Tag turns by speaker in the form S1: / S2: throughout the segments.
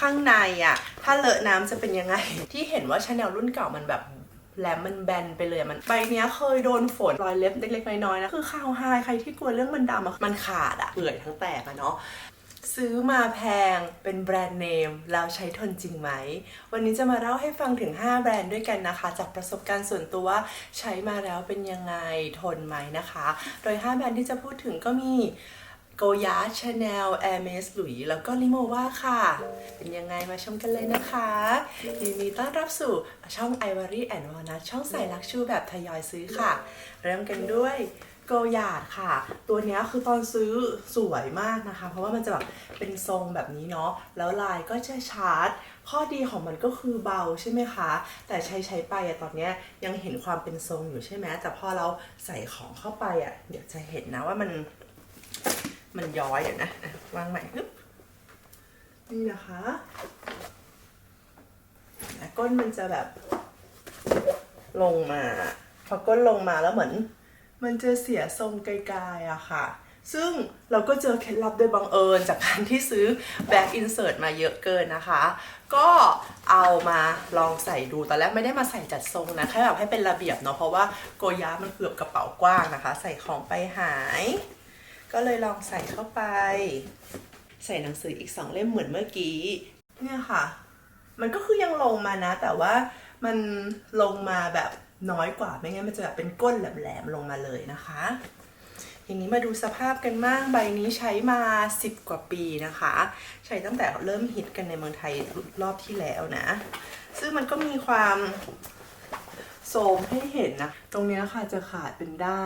S1: ข้างในอะถ้าเลอะน้ำจะเป็นยังไง ที่เห็นว่าชาแนลรุ่นเก่ามันแบบแหลมมันแบนไปเลยมันใบเนี้ยเคยโดนฝนรอยเล็บเล็กๆน้อยๆนะคือข้าวไฮใครที่กลัวเรื่องมันดำอะมันขาดอะเปื่อยทั้งแตกอะเนาะซื้อมาแพงเป็นแบรนด์เนมแล้วใช้ทนจริงไหม วันนี้จะมาเล่าให้ฟังถึง 5 แบรนด์ด้วยกันนะคะ จากประสบการณ์ส่วนตัวใช้มาแล้วเป็นยังไงทนไหมนะคะ โดย 5 แบรนด์ที่จะพูดถึงก็มี โกยาชาแนลแอร์เมสหลุยแล้วก็ลิโมว่าค่ะ เป็นยังไงมาชมกันเลยนะคะยินดีต้อนรับสู่ช่อง Ivory and Walnut ช่องใส่ลักชูแบบทยอยซื้อค่ะ เริ่มกันด้วยโกยาดค่ะ ตัวนี้คือตอนซื้อสวยมากนะคะ เพราะว่ามันจะแบบเป็นทรงแบบนี้เนาะ แล้วลายก็จะชาร์จ ข้อดีของมันก็คือเบาใช่ไหมคะ แต่ใช้ใช้ไปอะตอนเนี้ยยังเห็นความเป็นทรงอยู่ใช่ไหมแต่พอเราใส่ของเข้าไปอะเดี๋ยวจะเห็นนะว่ามัน มันย้อยเดี๋ยวนะอะวางใหม่ปึ๊บนี่นะคะอะก้นมันจะแบบ ลงมา พอก้นลงมาแล้วเหมือน มันจะเสียทรงไกลๆอะค่ะ ซึ่งเราก็เจอเคล็ดลับโดยบังเอิญจากการที่ซื้อแบ็กอินเสิร์ตมาเยอะเกินนะคะ ก็เอามาลองใส่ดูตอนแรกไม่ได้มาใส่จัดทรงนะแค่แบบให้เป็นระเบียบเนาะเพราะว่าโกยามันเกือบกระเป๋ากว้างนะคะ ใส่ของไปหาย ก็เลยลองใส่เข้าไป ใส่หนังสืออีกสองเล่มเหมือนเมื่อกี้ เนี่ยค่ะ มันก็คือยังลงมานะ แต่ว่ามันลงมาแบบน้อยกว่าไม่งั้นมันจะแบบเป็นก้นแหลมๆลงมาเลยนะคะทีนี้มาดูสภาพกันบ้างใบนี้ใช้มา 10 กว่าปีนะคะ ใช้ตั้งแต่เริ่มฮิตกันในเมืองไทยรอบที่แล้วนะ ซึ่งมันก็มีความโสมให้เห็นนะ ตรงเนี้ยค่ะจะขาดเป็นได้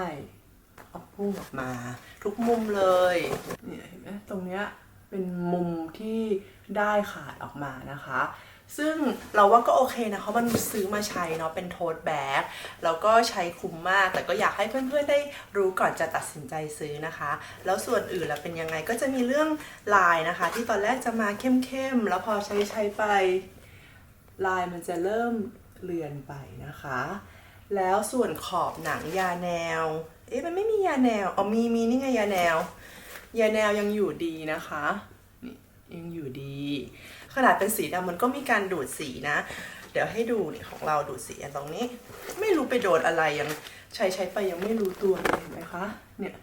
S1: กพุ่งออกมา ทุกมุมเลยเนี่ยเห็นไหมตรงเนี้ยเป็นมุมที่ได้ขาดออกมานะคะ ซึ่งเราว่าก็โอเคนะเพราะมันซื้อมาใช้เนาะเป็นโทสแบ็กแล้วก็ใช้คุ้มมาก แต่ก็อยากให้เพื่อนๆได้รู้ก่อนจะตัดสินใจซื้อนะคะ แล้วส่วนอื่นล่ะเป็นยังไงก็จะมีเรื่องลายนะคะ ที่ตอนแรกจะมาเข้มๆ แล้วพอใช้ใช้ไปลายมันจะเริ่มเลือนไปนะคะ แล้วส่วนขอบหนังยาแนว เอ๊ะมันไม่มียาแนวอ๋อมีมีนี่ไงยาแนวยาแนวยังอยู่ดีนะคะนี่ยังอยู่ดีขนาดเป็นสีดำมันก็มีการดูดสีนะ เดี๋ยวให้ดูนี่ของเราดูดสีตรงนี้ ไม่รู้ไปโดนอะไรยังใช้ใช้ไปยังไม่รู้ตัวเลยเห็นไหมคะเนี่ย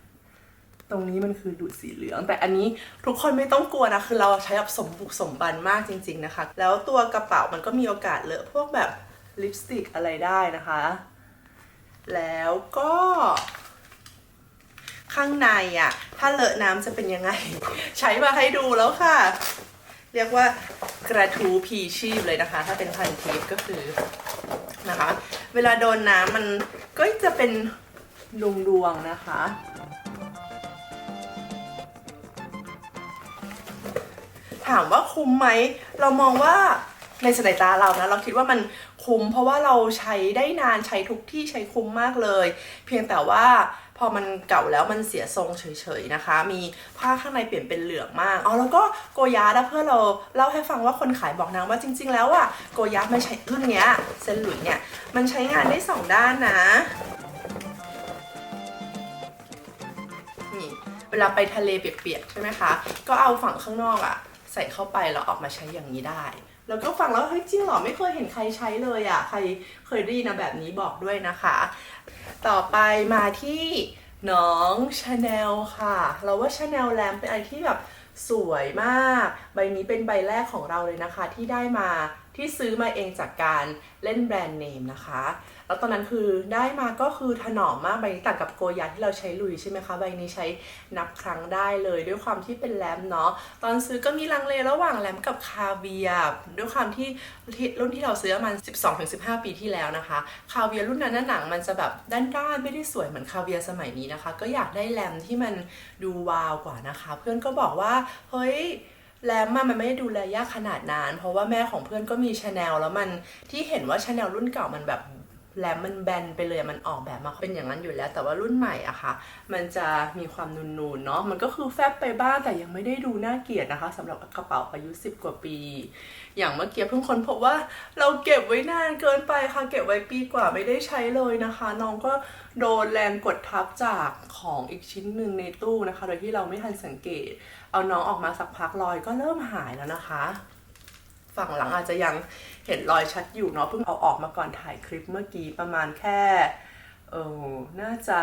S1: ตรงนี้มันคือดูดสีเหลือง แต่อันนี้ทุกคนไม่ต้องกลัวนะคือเราใช้แบบสมบุกสมบันมากจริง ๆนะคะ แล้วตัวกระเป๋ามันก็มีโอกาสเลอะพวกแบบลิปสติกอะไรได้นะคะ แล้วก็ ข้างในอะ ถ้าเลอะน้ำจะเป็นยังไง ใช้มาให้ดูแล้วค่ะ เรียกว่ากระทูพีชีพเลยนะคะ ถ้าเป็นพันทิปก็คือนะคะ เวลาโดนน้ำมันก็จะเป็นดวงๆนะคะ ถามว่าคุ้มไหม เรามองว่าในสายตาเรานะ เราคิดว่ามันคุ้มเพราะว่าเราใช้ได้นานใช้ทุกที่ใช้คุ้มมากเลย เพียงแต่ว่า พอมันเก่าแล้วมันเสียทรงเฉยๆนะคะ มีผ้าข้างในเปลี่ยนเป็นเหลืองมากเอแล้วก็โกยาดเพื่อเราเล่าให้ฟังว่าคนขายบอกนางว่าจริง ๆ แล้วอะโกยามันใช้รุ่นเนี้ยเซนหลุยเนี่ยมันใช้งานได้สองด้านนะนี่เวลาไปทะเลเปียกๆใช่ไหมคะ ก็เอาฝั่งข้างนอกอะใส่เข้าไปแล้วออกมาใช้อย่างนี้ได้ แล้วก็ฟังแล้วเฮ้ยจริงเหรอไม่เคยเห็นใครใช้เลยอะใครเคยได้ยินนะแบบนี้บอกด้วยนะคะ ต่อไปมาที่น้องชาแนลค่ะ เราว่าชาแนลแลมเป็นอะไรที่แบบสวยมาก ใบนี้เป็นใบแรกของเราเลยนะคะที่ได้มาที่ซื้อมาเองจากการเล่นแบรนด์เนมนะคะ แล้วตอนนั้นคือได้มาก็คือถนอมมากใบนี้ต่างกับโกยาที่เราใช้ลุยใช่ไหมคะใบนี้ใช้นับครั้งได้เลยด้วยความที่เป็นแรมเนาะตอนซื้อก็มีลังเลระหว่างแรมกับคาเวียร์ด้วยความที่รุ่นที่เราซื้อมัน 12-15 ปีที่แล้วนะคะ คาเวียร์รุ่นนั้นหนังมันจะแบบด้านๆไม่ได้สวยเหมือนคาเวียร์สมัยนี้นะคะ ก็อยากได้แรมที่มันดูวาวกว่านะคะ เพื่อนก็บอกว่าเฮ้ยแรมมันไม่ได้ดูแลยากขนาดนั้น เพราะว่าแม่ของเพื่อนก็มีชาแนลแล้วมันที่เห็นว่าชาแนลรุ่นเก่ามันแบบ แรมมันแบนไปเลยมันออกแบบมาเป็นอย่างนั้นอยู่แล้ว แต่ว่ารุ่นใหม่อะค่ะ มันจะมีความนูนๆเนาะมันก็คือแฟบไปบ้างแต่ยังไม่ได้ดูน่าเกลียดนะคะสำหรับกระเป๋าอายุ 10 กว่าปี อย่างเมื่อกี้เพิ่งค้นพบว่าเราเก็บไว้นานเกินไปค่ะ เก็บไว้ปีกว่าไม่ได้ใช้เลยนะคะ น้องก็โดนแรงกดทับจากของอีกชิ้นหนึ่งในตู้นะคะ โดยที่เราไม่ทันสังเกต เอาน้องออกมาสักพักรอยก็เริ่มหายแล้วนะคะ ฝั่งหลังอาจจะยังเห็นรอยชัดอยู่เนาะเพิ่งเอาออกมาก่อนถ่ายคลิปเมื่อกี้ประมาณแค่ เออน่าจะ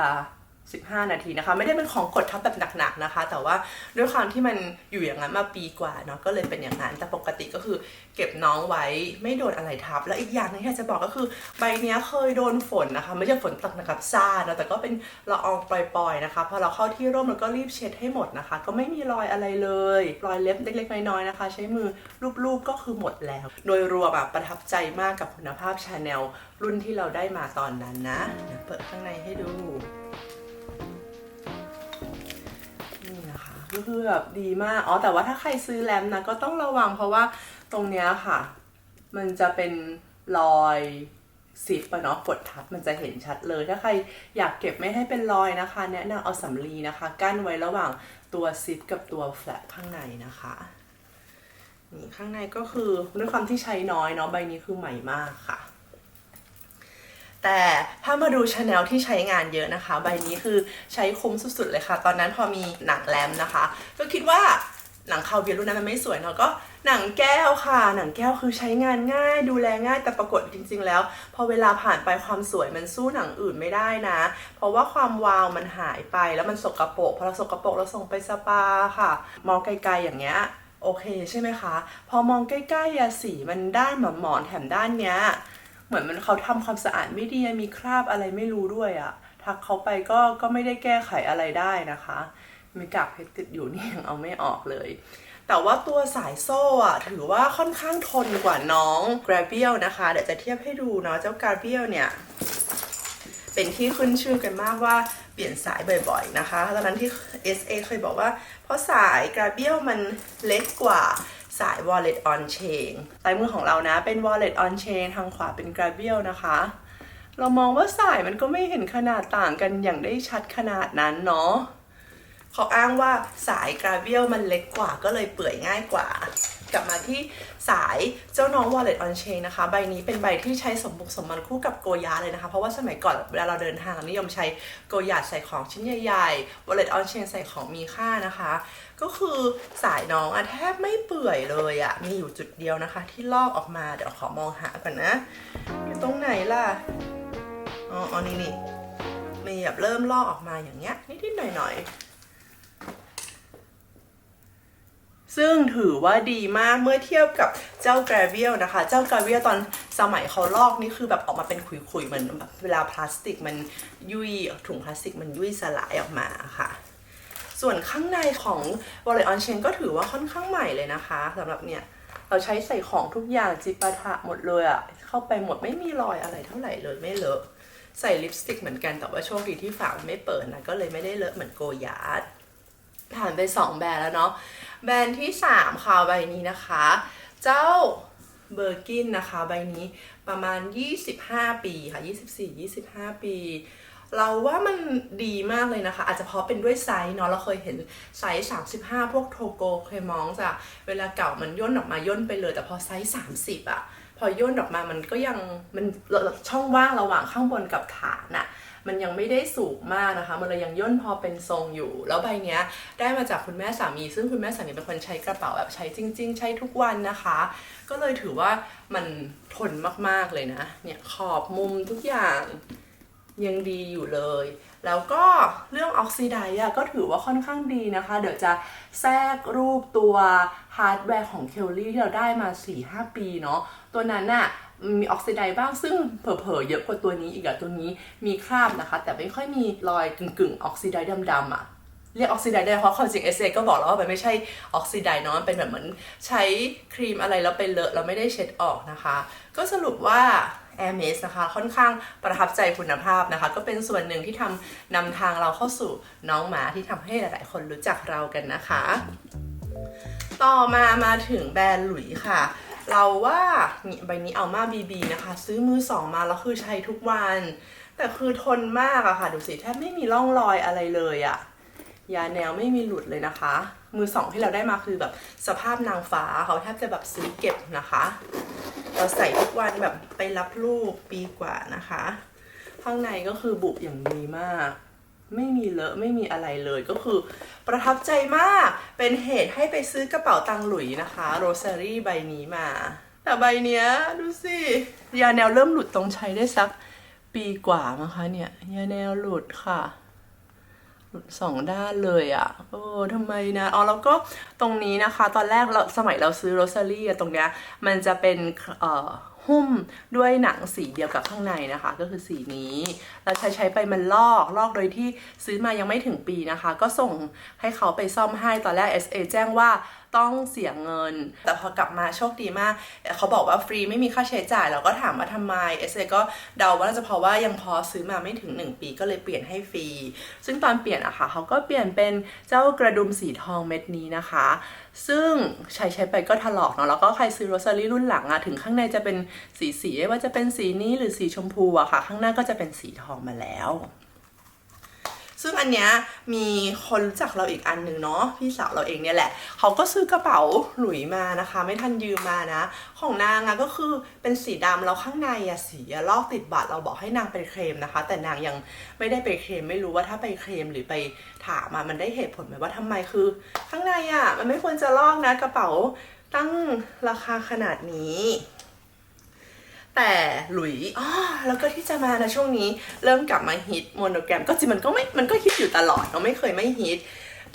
S1: 15 นาทีนะคะ ไม่ได้เป็นของกดทับแบบหนักๆนะคะ แต่ว่าด้วยความที่มันอยู่อย่างนั้นมาปีกว่าเนาะก็เลยเป็นอย่างนั้นแต่ปกติก็คือ เก็บน้องไว้ไม่โดนอะไรทับ แล้วอีกอย่างหนึงที่จะบอกก็คือใบเนี้ยเคยโดนฝนนะคะ ไม่ใช่ฝนตกนักกับซ่าเนะแต่ก็เป็นละอองปล่อยๆนะคะพอเราเข้าที่ร่มเราก็รีบเช็ดให้หมดนะคะ ก็ไม่มีรอยอะไรเลย รอยเล็บเล็กๆน้อยๆนะคะ ใช้มือลูบๆก็คือหมดแล้ว โดยรวมอะประทับใจมากกับคุณภาพชาแนลรุ่นที่เราได้มาตอนนั้นนะเปิดข้างในให้ดู ก็คือแบบดีมากอ๋อแต่ว่าถ้าใครซื้อแรมนะก็ต้องระวังเพราะว่าตรงเนี้ยค่ะ มันจะเป็นรอยซิปะเนาะกดทับมันจะเห็นชัดเลยถ้าใครอยากเก็บไม่ให้เป็นรอยนะคะ แนะนำเอาสำลีนะคะ กั้นไว้ระหว่างตัวซิปกับตัวแฟลปข้างในนะคะนี่ข้างในก็คือด้วยความที่ใช้น้อยเนาะใบนี้คือใหม่มากค่ะ แต่ถ้ามาดูชาแนลที่ใช้งานเยอะนะคะ ใบนี้คือใช้คุ้มสุดๆเลยค่ะ ตอนนั้นพอมีหนังแรมนะคะ ก็คิดว่าหนังคาวเวียรุ่นนั้นมันไม่สวยเนาะก็หนังแก้วค่ะ หนังแก้วคือใช้งานง่าย ดูแลง่ายแต่ปรากฏจริง ๆ แล้ว พอเวลาผ่านไปความสวยมันสู้หนังอื่นไม่ได้นะ เพราะว่าความวาวมันหายไปแล้วมันสกรปรกพอเราสกรปรกเราส่งไปสปาค่ะ มองไกลๆอย่างเงี้ยโอเคใช่ไหมคะ พอมองใกล้ๆอะสีมันด้านหมอนแถมด้านเนี้ย เหมือนมันเขาทำความสะอาดไม่ดีมีคราบอะไรไม่รู้ด้วยอะทักเขาไปก็ก็ไม่ได้แก้ไขอะไรได้นะคะมีกากเพชรติดอยู่นี่ยังเอาไม่ออกเลย แต่ว่าตัวสายโซ่อะถือว่าค่อนข้างทนกว่าน้อง g r a b i e l นะคะ เดี๋ยวจะเทียบให้ดูเนาะเจ้า g r a b i e l เนี่ยเป็นที่ขึ้นชื่อกันมากว่าเปลี่ยนสายบ่อยๆนะคะตอนนั้นที่ SA เคยบอกว่า เพราะสาย g r a b i e l มันเล็กกว่า สาย Wallet on Chain สายมือของเรานะเป็น Wallet on Chain ทางขวาเป็น g r a b i e l นะคะ เรามองว่าสายมันก็ไม่เห็นขนาดต่างกันอย่างได้ชัดขนาดนั้นเนาะเขาอ้างว่าสายกราเวียลมันเล็กกว่าก็เลยเปื่อยง่ายกว่า กลับมาที่สายเจ้าน้อง Wallet on Chain นะคะ ใบนี้เป็นใบที่ใช้สมบุกสมบันคู่กับโกยาเลยนะคะ เพราะว่าสมัยก่อนเวลาเราเดินทางเรานิยมใช้โกยาใส่ของชิ้นใหญ่ๆ Wallet on Chain ใส่ของมีค่านะคะ ก็คือสายน้องอะแทบไม่เปื่อยเลยอะมีอยู่จุดเดียวนะคะ ที่ลอกออกมาเดี๋ยวขอมองหาก่อนนะ อยู่ตรงไหนล่ะ อ๋ออ๋อนี่นี่มีแบบเริ่มลอกออกมาอย่างเงี้ยนิดๆหน่อยๆ ซึ่งถือว่าดีมากเมื่อเทียบกับเจ้า g r a v i e l นะคะ เจ้า g r a v i e l ตอนสมัยเขาลอกนี่คือแบบออกมาเป็นขุยๆเหมือนแบบเวลาพลาสติกมันยุ่ยถุงพลาสติกมันยุ่ยสลายออกมาค่ะ ส่วนข้างในของ Wallet on Chain ก็ถือว่าค่อนข้างใหม่เลยนะคะสำหรับเนี่ย เราใช้ใส่ของทุกอย่างจิปาถะหมดเลยอะเข้าไปหมดไม่มีรอยอะไรเท่าไหร่เลยไม่เลอะใส่ลิปสติกเหมือนกันแต่ว่าโชคดีที่ฝาไม่เปิดนะก็เลยไม่ได้เลอะเหมือนโกยาร์ดผ่านไป 2 แบรนด์แล้วเนาะแบรนด์ที่ 3 ค่ะใบนี้นะคะ เจ้าเบอร์กินนะคะ ใบนี้ประมาณ 25 ปีค่ะ 24-25 ปี เราว่ามันดีมากเลยนะคะ อาจจะเพราะเป็นด้วยไซส์เนาะเราเคยเห็นไซส์ 35 พวกโทโกเคยมองจะเวลาเก่ามันย่นออกมาย่นไปเลย แต่พอไซส์ 30อะพอย่นออกมามันก็ยังมันช่องว่างระหว่างข้างบนกับฐานอะมันยังไม่ได้สูงมากนะคะ มันเลยยังย่นพอเป็นทรงอยู่ แล้วใบเนี้ยได้มาจากคุณแม่สามี ซึ่งคุณแม่สามีเป็นคนใช้กระเป๋าแบบใช้จริง ๆ ใช้ทุกวันนะคะ ก็เลยถือว่ามันทนมากๆเลยนะ เนี่ยขอบมุมทุกอย่าง ยังดีอยู่เลย แล้วก็เรื่องออกซิไดซ์อะก็ถือว่าค่อนข้างดีนะคะ เดี๋ยวจะแทรกรูปตัวฮาร์ดแวร์ของเคลลี่ที่เราได้มา 4-5 ปีเนาะ ตัวนั้นน่ะมีออกซิไดซ์บ้างซึ่งเผลอๆเยอะกว่าตัวนี้อีกอะตัวนี้มีคราบนะคะ แต่ไม่ค่อยมีรอยกึ่งๆ ออกซิไดซ์ดำๆอะเรียกออกซิไดซ์ได้เพราะความจริงเอสเก็บอกแล้วว่ามันไม่ใช่ออกซิไดซ์เนาะมันเป็นแบบเหมือนใช้ครีมอะไรแล้วไปเลอะแล้วไม่ได้เช็ดออกนะคะ ก็สรุปว่า a i r m e s นะคะ ค่อนข้างประทับใจคุณภาพนะคะ ก็เป็นส่วนหนึ่งที่ทำนำทางเราเข้าสู่น้องหมาที่ทำให้หลาย ๆ คนรู้จักเรากันนะคะ ต่อมามาถึงแบรนด์หลุยส์ค่ะเราว่าใบนี้เอามาบีบีนะคะ ซื้อมือสองมาแล้วคือใช้ทุกวัน แต่คือทนมากอะค่ะ ดูสิแทบไม่มีร่องรอยอะไรเลยอะยาแนวไม่มีหลุดเลยนะคะ มือสองที่เราได้มาคือแบบสภาพนางฟ้าเขาแทบจะแบบซื้อเก็บนะคะ เราใส่ทุกวันแบบไปรับลูกปีกว่านะคะ ข้างในก็คือบุบอย่างดีมาก ไม่มีเลอะไม่มีอะไรเลยก็คือ ประทับใจมากเป็นเหตุให้ไปซื้อกระเป๋าตังหลุยนะคะโรซารี่ใบนี้มา แต่ใบเนี้ยดูสิยาแนวเริ่มหลุดตรงใช้ได้สักปีกว่ามั้งคะเนี่ยยาแนวหลุดค่ะ สองด้านเลยอะ่ะโอ้ทำไมนะอ๋อแล้วก็ตรงนี้นะคะ ตอนแรกเราสมัยเราซื้อโรสเซอรี่ตรงเนี้ยมันจะเป็นเอ่อ หุ้มด้วยหนังสีเดียวกับข้างในนะคะ ก็คือสีนี้แล้วใช้ใช้ไปมันลอกลอกโดยที่ซื้อมายังไม่ถึงปีนะคะ ก็ส่งให้เขาไปซ่อมให้ตอนแรก SA แจ้งว่าต้องเสียเงิน แต่พอกลับมาโชคดีมาก เขาบอกว่าฟรีไม่มีค่าใช้จ่าย เราก็ถามว่าทำไม SA ก็เดาว่าน่าจะเพราะว่ายังพอซื้อมาไม่ถึง 1 ปีก็เลยเปลี่ยนให้ฟรี ซึ่งตอนเปลี่ยนอะค่ะเขาก็เปลี่ยนเป็นเจ้ากระดุมสีทองเม็ดนี้นะคะ ซึ่งใช้ใช้ไปก็ถลอกเนาะแล้วก็ใครซื้อโรซารี่รุ่นหลังอะถึงข้างในจะเป็นสีสีว่าจะเป็นสีนี้หรือสีชมพูอะค่ะ ข้างหน้าก็จะเป็นสีทองมาแล้ว ซึ่งอันเนี้ยมีคนรู้จักเราอีกอันหนึ่งเนาะพี่สาวเราเองเนี่ยแหละ เขาก็ซื้อกระเป๋าหลุยมานะคะ ไม่ทันยืมมานะ ของนางอะก็คือเป็นสีดำแล้วข้างในอะสีอะลอกติดบัตรเราบอกให้นางไปเคลมนะคะ แต่นางยังไม่ได้ไปเคลมไม่รู้ว่าถ้าไปเคลมหรือไปถามมามันได้เหตุผลไหมว่าทำไมคือ ข้างในอะมันไม่ควรจะลอกนะกระเป๋าตั้งราคาขนาดนี้ แต่หลุยอ๋อแล้วก็ที่จะมานะช่วงนี้เริ่มกลับมาฮิตโมโนแกรม ก็จริงมันก็ไม่มันก็ฮิตอยู่ตลอดเราไม่เคยไม่ฮิต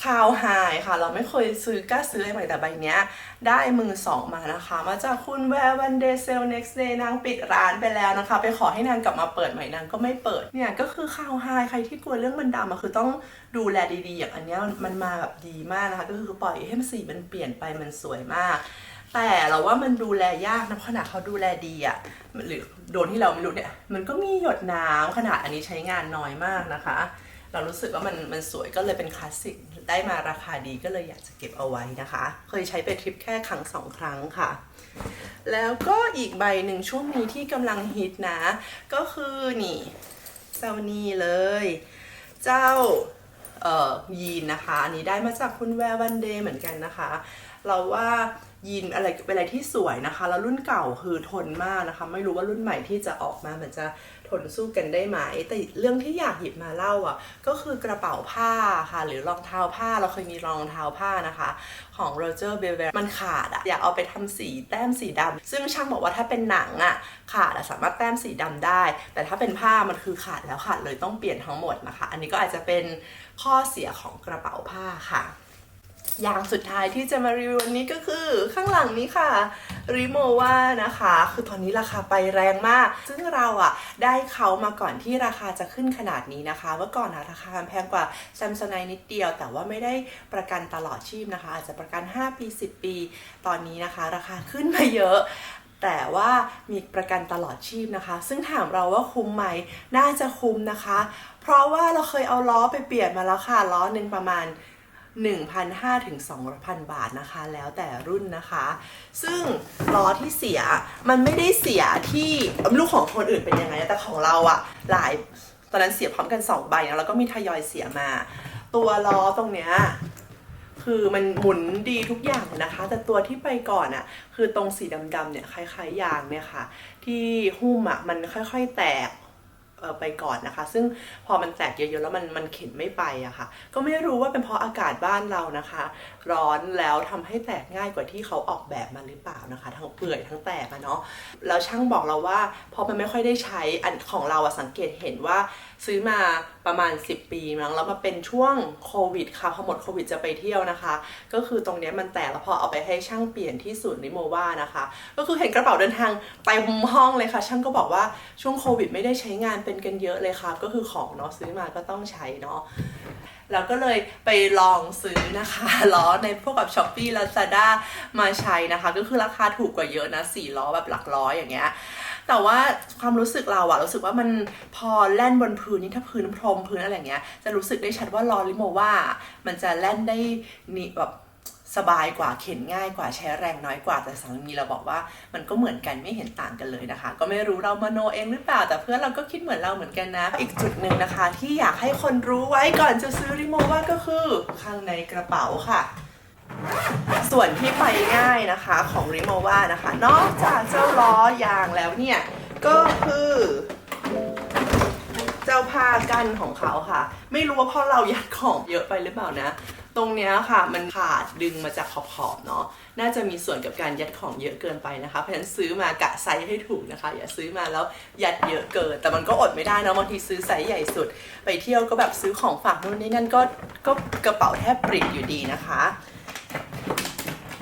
S1: คาวไฮค่ะ เราไม่เคยซื้อกล้าซื้อใหม่แต่ใบเนี้ย ได้มือสองมานะคะ มาจากคุณแวร์วันเดย์เซล next day นางปิดร้านไปแล้วนะคะ ไปขอให้นางกลับมาเปิดใหม่นางก็ไม่เปิดเนี่ยก็คือคาวไฮใครที่กลัวเรื่องมันดำอะคือต้องดูแลดีๆ อย่างอันเนี้ยมันมาแบบดีมากนะคะ ก็คือปล่อยให้มันสีมันเปลี่ยนไปมันสวยมาก แต่เราว่ามันดูแลยากนะขนาดเขาดูแลดีอะหรือโดนที่เราไม่รู้เนี่ย มันก็มีหยดน้ำขนาดอันนี้ใช้งานน้อยมากนะคะ เรารู้สึกว่ามันมันสวยก็เลยเป็นคลาสสิกได้มาราคาดีก็เลยอยากจะเก็บเอาไว้นะคะ เคยใช้ไปทริปแค่ครั้งสองครั้งค่ะ แล้วก็อีกใบหนึ่งช่วงนี้ที่กำลังฮิตนะ ก็คือนี่เจ้านี่เลย เจ้าเอ่อยีนนะคะ อันนี้ได้มาจากคุณแวร์วันเดย์เหมือนกันนะคะ เราว่า ยีนอะไรเป็นอะไรที่สวยนะคะ แล้วรุ่นเก่าคือทนมากนะคะ ไม่รู้ว่ารุ่นใหม่ที่จะออกมามันจะทนสู้กันได้ไหม แต่เรื่องที่อยากหยิบมาเล่าอะ ก็คือกระเป๋าผ้าค่ะ หรือรองเท้าผ้า เราเคยมีรองเท้าผ้านะคะ ของโรเจอร์เบลเวมันขาดอะอยากเอาไปทำสีแต้มสีดำซึ่งช่างบอกว่าถ้าเป็นหนังอะขาดสามารถแต้มสีดำได้ แต่ถ้าเป็นผ้ามันคือขาดแล้วขาดเลยต้องเปลี่ยนทั้งหมดนะคะ อันนี้ก็อาจจะเป็นข้อเสียของกระเป๋าผ้าค่ะ อย่างสุดท้ายที่จะมารีวิววันนี้ก็คือข้างหลังนี้ค่ะริโมวานะคะ คือตอนนี้ราคาไปแรงมาก ซึ่งเราอะได้เขามาก่อนที่ราคาจะขึ้นขนาดนี้นะคะ เมื่อก่อนนะราคาแพงกว่า Samsonite นิดเดียว แต่ว่าไม่ได้ประกันตลอดชีพนะคะ อาจจะประกัน 5 ปี 10 ปี ตอนนี้นะคะ ราคาขึ้นมาเยอะแต่ว่ามีประกันตลอดชีพนะคะ ซึ่งถามเราว่าคุ้มไหม น่าจะคุ้มนะคะ เพราะว่าเราเคยเอาล้อไปเปลี่ยนมาแล้วค่ะ ล้อหนึ่งประมาณ 1,500ถึง2,000 บาทนะคะ แล้วแต่รุ่นนะคะ ซึ่งล้อที่เสียมันไม่ได้เสียที่ลูกของคนอื่นเป็นยังไง แต่ของเราอะหลายตอนนั้นเสียพร้อมกัน 2 ใบนะแล้วก็มีทยอยเสียมา ตัวล้อตรงเนี้ยคือมันหมุนดีทุกอย่างนะคะ แต่ตัวที่ไปก่อนอะ่ะคือตรงสีดำๆเนี่ยคล้ายๆยางเนี่ยค่ะ ที่หุ้มอะ่ะมันค่อยๆแตก ไปก่อนนะคะ ซึ่งพอมันแตกเยอะๆแล้วมันมันเข็นไม่ไปอะค่ะ ก็ไม่รู้ว่าเป็นเพราะอากาศบ้านเรานะคะ ร้อนแล้วทำให้แตกง่ายกว่าที่เขาออกแบบมาหรือเปล่านะคะ ทั้งเปื่อยทั้งแตกอะเนาะแล้วช่างบอกเราว่าพอมันไม่ค่อยได้ใช้อันของเราอะสังเกตเห็นว่าซื้อมาประมาณ 10 ปีมั้งแล้วมาเป็นช่วงโควิดค่ะพอหมดโควิดจะไปเที่ยวนะคะ ก็คือตรงนี้มันแตกแล้วพอเอาไปให้ช่างเปลี่ยนที่ศูนย์นิโมวานะคะ ก็คือเห็นกระเป๋าเดินทางเต็มห้องเลยค่ะ ช่างก็บอกว่าช่วงโควิดไม่ได้ใช้งานเป็นกันเยอะเลยค่ะก็คือของเนาะซื้อมาก็ต้องใช้เนาะแล้วก็เลยไปลองซื้อนะคะล้อในพวกแบบ s h อ p e e Lazada มาใช้นะคะ ก็คือราคาถูกกว่าเยอะนะสี่ล้อแบบหลักร้อยอย่างเงี้ยแต่ว่าความรู้สึกเราอะรู้สึกว่ามันพอแล่นบนพื้นนี่ถ้าพื้นพรมพื้นอะไรอย่างเงี้ยจะรู้สึกได้ชัดว่าล้อลิโมว่ามันจะแล่นได้นี่แบบ สบายกว่าเข็นง่ายกว่าใช้แรงน้อยกว่าแต่สามีเราบอกว่า มันก็เหมือนกันไม่เห็นต่างกันเลยนะคะ ก็ไม่รู้เรามโนเองหรือเปล่า แต่เพื่อนเราก็คิดเหมือนเราเหมือนกันนะ อีกจุดหนึ่งนะคะ ที่อยากให้คนรู้ไว้ก่อนจะซื้อริโมว่าก็คือข้างในกระเป๋าค่ะส่วนที่ไปง่ายนะคะของริโมวานะคะ นอกจากเจ้าล้อยางแล้วเนี่ย ก็คือ เจ้าผ้ากันของเขาค่ะ ไม่รู้ว่าเพราะเรายัดของเยอะไปหรือเปล่านะ ตรงเนี้ยค่ะมันขาดดึงมาจากขอบๆเนาะน่าจะมีส่วนกับการยัดของเยอะเกินไปนะคะ เพราะฉะนั้นซื้อมากะไซส์ให้ถูกนะคะ อย่าซื้อมาแล้วยัดเยอะเกิน แต่มันก็อดไม่ได้นะบางทีซื้อไซส์ใหญ่สุด ไปเที่ยวก็แบบซื้อของฝากนู่นนี่นั่นก็ก็กระเป๋าแทบปริบอยู่ดีนะคะ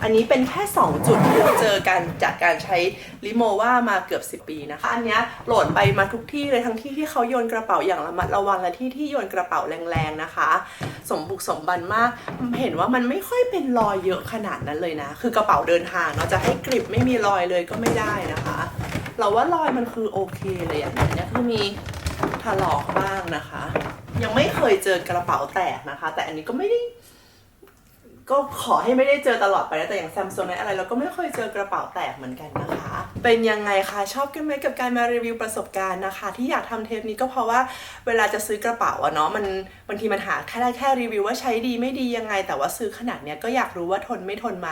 S1: อันนี้เป็นแค่ 2 จุดที่เราเจอกันจากการใช้ลิโมว่ามาเกือบ 10 ปีนะคะ อันนี้โหลดไปมาทุกที่เลยทั้งที่ที่เขาโยนกระเป๋าอย่างระมัดระวังและที่ที่โยนกระเป๋าแรงๆนะคะ สมบุกสมบันมากเห็นว่ามันไม่ค่อยเป็นรอยเยอะขนาดนั้นเลยนะ คือกระเป๋าเดินทางเนาะจะให้กริบไม่มีรอยเลยก็ไม่ได้นะคะ เราว่ารอยมันคือโอเคเลยอย่างนี้เนี่ยคือมีถลอกบ้างนะคะ ยังไม่เคยเจอกระเป๋าแตกนะคะ แต่อันนี้ก็ไม่ได้ ก็ขอให้ไม่ได้เจอตลอดไปนะแต่อย่างแซมซุงอะไรเราก็ไม่เคยเจอกระเป๋าแตกเหมือนกันนะคะ เป็นยังไงคะชอบกันไหมกับการมารีวิวประสบการณ์นะคะ ที่อยากทำเทปนี้ก็เพราะว่าเวลาจะซื้อกระเป๋าอะเนาะมันบางทีมันหาแค่ได้แค่รีวิวว่าใช้ดีไม่ดียังไง แต่ว่าซื้อขนาดเนี้ยก็อยากรู้ว่าทนไม่ทนไหม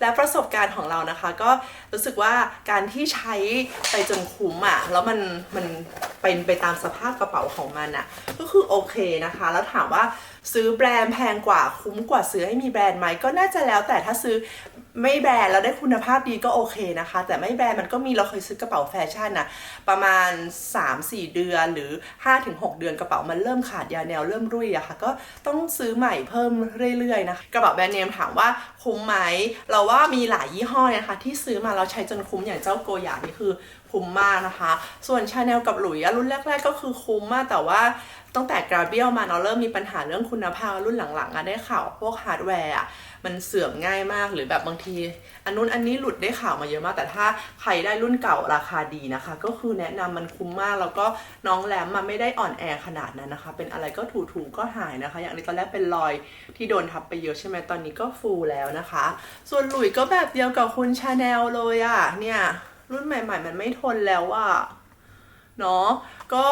S1: และประสบการณ์ของเรานะคะ ก็รู้สึกว่าการที่ใช้ไปจนคุ้มอะแล้วมันมันเป็นไปตามสภาพกระเป๋าของมันอะก็คือโอเคนะคะ แล้วถามว่า ซื้อแบรนด์แพงกว่าคุ้มกว่าซื้อให้มีแบรนด์ไหมก็น่าจะแล้วแต่ถ้าซื้อไม่แบรนด์แล้วได้คุณภาพดีก็โอเคนะคะ แต่ไม่แบรนด์มันก็มีเราเคยซื้อกระเป๋าแฟชั่นนะประมาณ 3-4 เดือนหรือ 5-6 เดือนกระเป๋ามันเริ่มขาดยาแนวเริ่มรุ่ยอะค่ะก็ต้องซื้อใหม่เพิ่มเรื่อยๆนะคะกระเป๋าแบรนด์เนมถามว่าคุ้มไหมเราว่ามีหลายยี่ห้อนะคะที่ซื้อมาเราใช้จนคุ้มอย่างเจ้าโกยานี่คือ คุ้มมากนะคะ ส่วนชาแนลกับหลุยอะรุ่นแรก ๆ ก็คือคุ้มมากแต่ว่าตั้งแต่กราเบียลมาเนาะเริ่มมีปัญหาเรื่องคุณภาพรุ่นหลังๆอะได้ข่าวพวกฮาร์ดแวร์อะมันเสื่อมง่ายมากหรือแบบบางที อันนู้นอันนี้หลุดได้ข่าวมาเยอะมาก แต่ถ้าใครได้รุ่นเก่าราคาดีนะคะ ก็คือแนะนำมันคุ้มมาก แล้วก็น้องแรมมันไม่ได้อ่อนแอขนาดนั้นนะคะ เป็นอะไรก็ถูๆก็หายนะคะ อย่างนี้ตอนแรกเป็นรอยที่โดนทับไปเยอะใช่ไหมตอนนี้ก็ฟูแล้วนะคะ ส่วนหลุยก็แบบเดียวกับคุณชาแนลเลยอะเนี่ย รุ่นใหม่ ๆ มันไม่ทนแล้วอะเนาะก็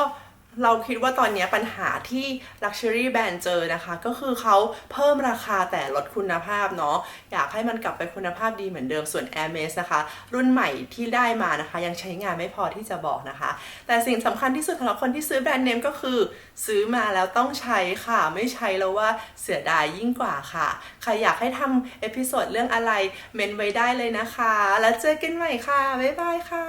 S1: เราคิดว่าตอนนี้ปัญหาที่ Luxury Brand เจอนะคะ ก็คือเขาเพิ่มราคาแต่ลดคุณภาพเนาะอยากให้มันกลับไปคุณภาพดีเหมือนเดิมส่วน Hermes นะคะ รุ่นใหม่ที่ได้มานะคะ ยังใช้งานไม่พอที่จะบอกนะคะ แต่สิ่งสำคัญที่สุดสำหรับคนที่ซื้อแบรนด์เนมก็คือ ซื้อมาแล้วต้องใช้ค่ะ ไม่ใช้แล้วว่าเสียดายยิ่งกว่าค่ะ ใครอยากให้ทำเอพิโซดเรื่องอะไรเมนไว้ได้เลยนะคะ แล้วเจอกันใหม่ค่ะบ๊ายบายค่ะ